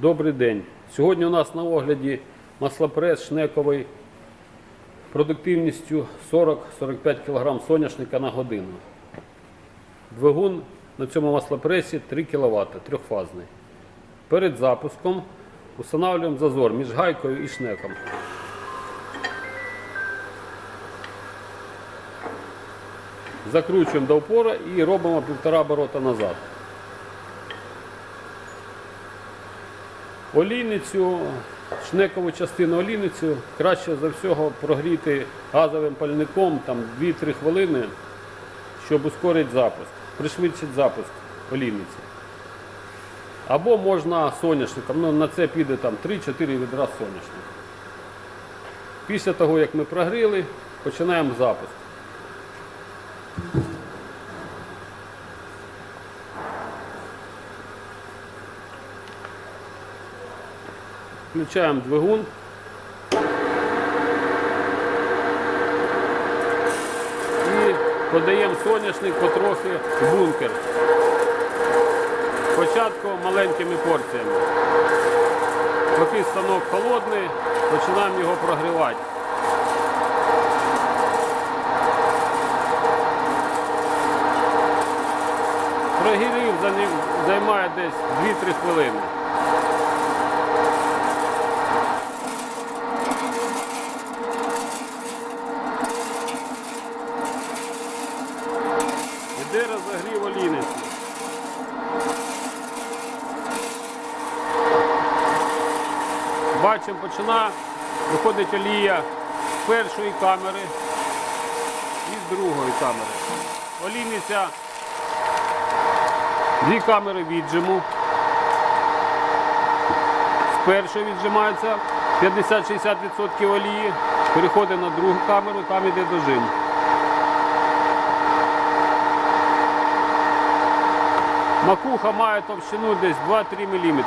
Добрий день. Сьогодні у нас на огляді маслопрес шнековий продуктивністю 40-45 кг соняшника на годину. Двигун на цьому маслопресі 3 кВт, трьохфазний. Перед запуском встановлюємо зазор між гайкою і шнеком. Закручуємо до опора і робимо півтора оборота назад. Олійницю, шнекову частину олійницю краще за всього прогріти газовим пальником там 2-3 хвилини, щоб ускорити запуск, пришвидшити запуск олійниці. Або можна соняшником, ну на це піде там 3-4 відра соняшника. Після того, як ми прогріли, починаємо запуск. Включаємо двигун. І подаємо соняшник потрохи в бункер. Спочатку маленькими порціями. Поки станок холодний, починаємо його прогрівати. Прогрів за ним займає десь 2-3 хвилини. Іде розогрів олійниці. Бачимо, починає виходить олія з першої камери і з другої камери. Олійниця, дві камери віджиму. З першої віджимається 50-60% олії, переходить на другу камеру, там іде дожим. Макуха має товщину десь 2-3 мм.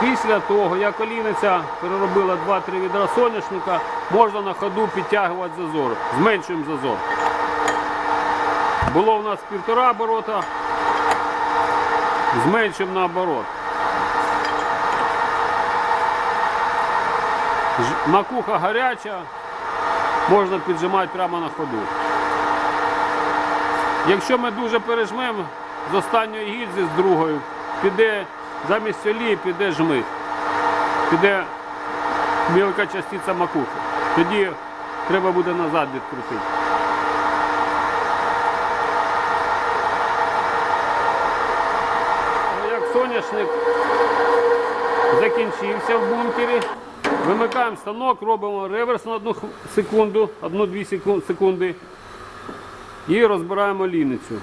Після того, як олійниця переробила 2-3 відра соняшника, можна на ходу підтягувати зазор. Зменшуємо зазор. Було у нас півтора оборота, зменшуємо на оборот. Макуха гаряча, можна піджимати прямо на ходу. Якщо ми дуже пережмемо з останньої гільзи, з другої, піде замість олії піде жмих, піде мілка частиця макухи. Тоді треба буде назад відкрутити. Як соняшник закінчився в бункері, вимикаємо станок, робимо реверс на одну секунду, одну-дві секун- секунди і розбираємо ліницю.